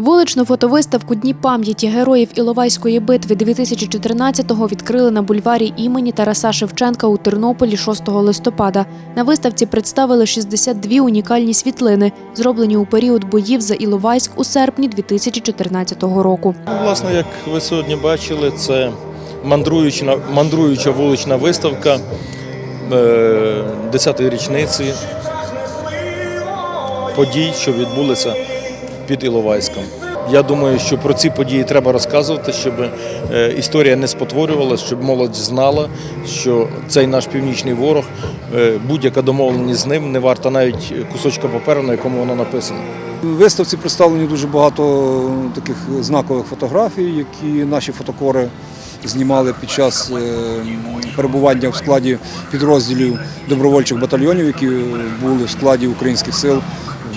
Вуличну фотовиставку Дні пам'яті героїв Іловайської битви 2014-го відкрили на бульварі імені Тараса Шевченка у Тернополі 6 листопада. На виставці представили 62 унікальні світлини, зроблені у період боїв за Іловайськ у серпні 2014 року. Ну, Власне, як ви сьогодні бачили, це мандруюча, мандруюча вулична виставка е, 10-ї річниці подій, що відбулися під Іловайськом. Я думаю, що про ці події треба розказувати, щоб е, історія не спотворювалася, щоб молодь знала, що цей наш північний ворог, е, будь-яка домовленість з ним не варта навіть кусочка паперу, на якому воно написано. У виставці представлені дуже багато таких знакових фотографій, які наші фотокори знімали під час е, перебування в складі підрозділів добровольчих батальйонів, які були в складі українських сил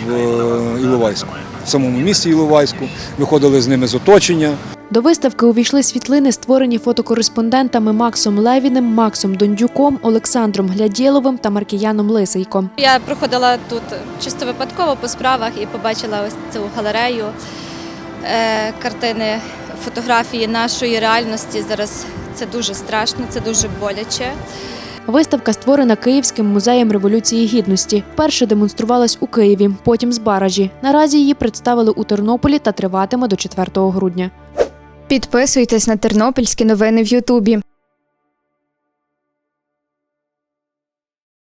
в е, Іловайську, в самому місті Іловайську. Виходили з ними з оточення. До виставки увійшли світлини, створені фотокореспондентами Максом Левіним, Максом Дондюком, Олександром Глядєловим та Маркіяном Лисейко. Я проходила тут чисто випадково по справах і побачила ось цю галерею е, картини, фотографії нашої реальності. Зараз це дуже страшно, це дуже боляче. Виставка створена Київським музеєм революції гідності. Перше демонструвалась у Києві, потім з Баражі. Наразі її представили у Тернополі та триватиме до 4 грудня. Підписуйтесь на тернопільські новини в Ютубі.